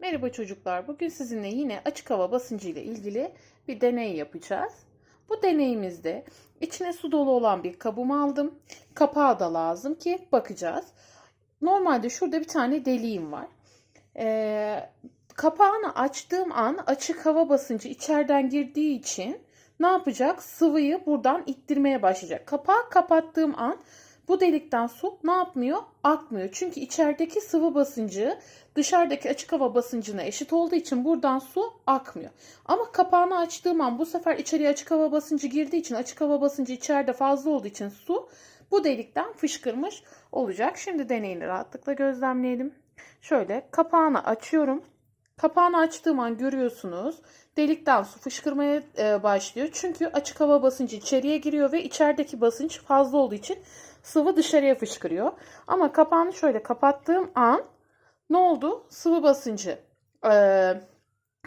Merhaba çocuklar. Bugün sizinle yine açık hava basıncı ile ilgili bir deney yapacağız. Bu deneyimizde içine su dolu olan bir kabımı aldım. Kapağı da lazım ki bakacağız. Normalde şurada bir tane deliğim var. Ee, kapağını açtığım an açık hava basıncı içeriden girdiği için ne yapacak? Sıvıyı buradan ittirmeye başlayacak. Kapağı kapattığım an bu delikten su ne yapmıyor? Akmıyor. Çünkü içerideki sıvı basıncı dışarıdaki açık hava basıncına eşit olduğu için buradan su akmıyor. Ama kapağını açtığım an bu sefer içeriye açık hava basıncı girdiği için açık hava basıncı içeride fazla olduğu için su bu delikten fışkırmış olacak. Şimdi deneyini rahatlıkla gözlemleyelim. Şöyle kapağını açıyorum. Kapağını açtığım an görüyorsunuz delikten su fışkırmaya e, başlıyor. Çünkü açık hava basıncı içeriye giriyor ve içerideki basınç fazla olduğu için sıvı dışarıya fışkırıyor. Ama kapağını şöyle kapattığım an ne oldu? Sıvı basıncı e,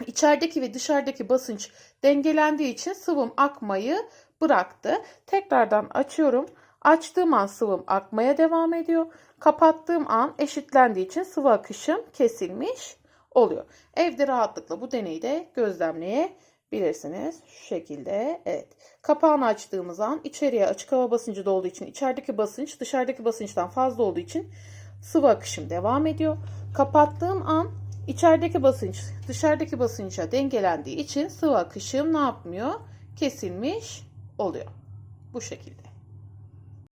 içerideki ve dışarıdaki basınç dengelendiği için sıvım akmayı bıraktı. Tekrardan açıyorum. Açtığım an sıvım akmaya devam ediyor. Kapattığım an eşitlendiği için sıvı akışım kesilmiş oluyor. Evde rahatlıkla bu deneyi de gözlemleyebilirsiniz. Şu şekilde evet. Kapağını açtığımız an içeriye açık hava basıncı da için içerideki basınç dışarıdaki basınçtan fazla olduğu için sıvı akışım devam ediyor. Kapattığım an içerideki basınç dışarıdaki basınca dengelendiği için sıvı akışım ne yapmıyor? Kesilmiş oluyor. Bu şekilde.